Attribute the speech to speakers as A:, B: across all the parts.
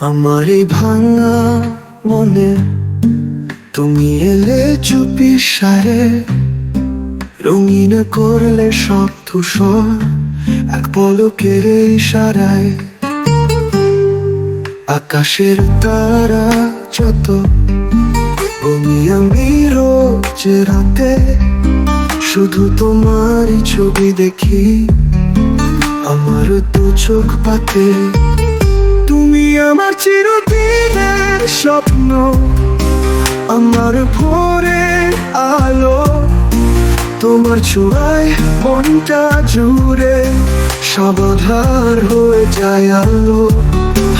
A: আমার এই ভাঙা মনে তুমি এলে চুপি সারে, রঙিন করলে সব ধূসর এক পলকের ইশারায় আকাশের তারা যত বমি আমি রোজ রাতে, শুধু তোমারই ছবি দেখি। আমার দু চোখ পাতে আমার চিরদিনের স্বপ্ন, আমার ভোরের আলো, তোমার ছোঁয়ায় মনটা জুড়ে সবধার হয়ে যায় আলো।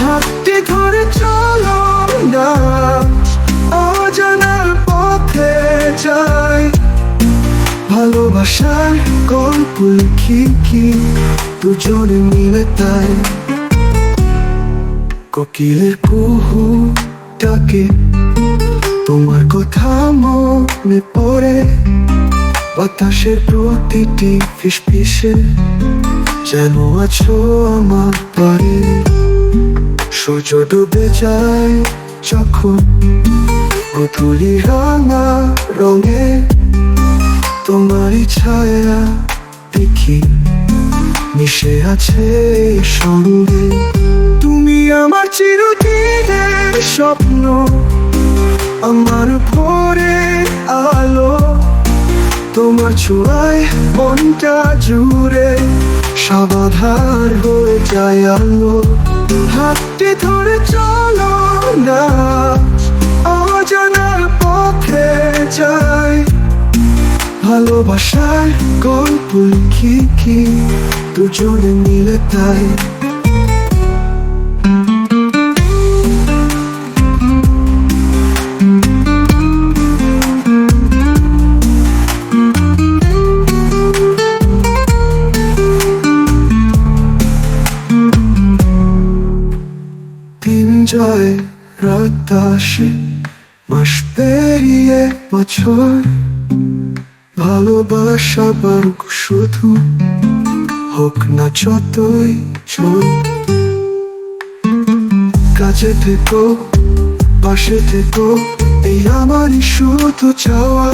A: হাতটি ধরে চলো না অজানার পথে যাই। ভালোবাসার গল্প লিখি কি, দুজনে মিলে তাই। কোকিলের কুহু ডাকে তোমার কথা মনে পড়ে। বাতাসের প্রতিটি ফিসফিসে যেন আছো আমার পারে। সূর্য ডুবে যায় যখন পুতুলি রাঙা রঙে তোমারই ছায়া দেখি মিশে আছে সঙ্গে। আমার চিরদিনের স্বপ্ন, আমার ভোরে আলো, তোমার ছোঁয়ায় মনটা জুড়ে সবাধার হয়ে যায় আলো। হাতটি ধরে চলো না অজানার পথে যাই। ভালোবাসার গল্প লিখি কি, দুজনে মিলে তাই। যায় রাত আসে মাস পেরিয়ে বছর। ভালোবাসা বারুক শুধু, হোক না যতই কাছে থেকো, পাশে থেকো, এই আমারই শুধু চাওয়া।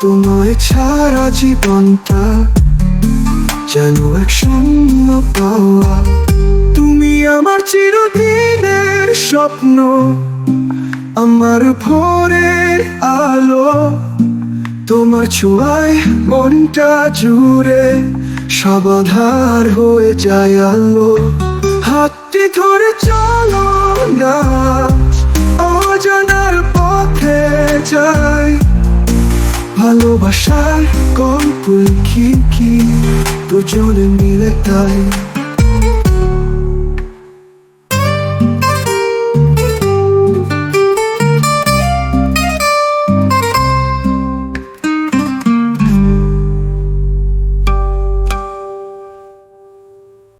A: তোমায় ছাড়া জীবনটা যেন এক শূন্য পাওয়া। আমার চিরদিনের স্বপ্ন, আমার ভোরের আলো। তোমার ছোঁয়ায় মনটা জুড়ে সবাধার হয়ে যায় আলো। হাতটি ধরে চলো না, অজানার পথে যাই। ভালোবাসার গল্প লিখি কি, দুজনে মিলে তাই।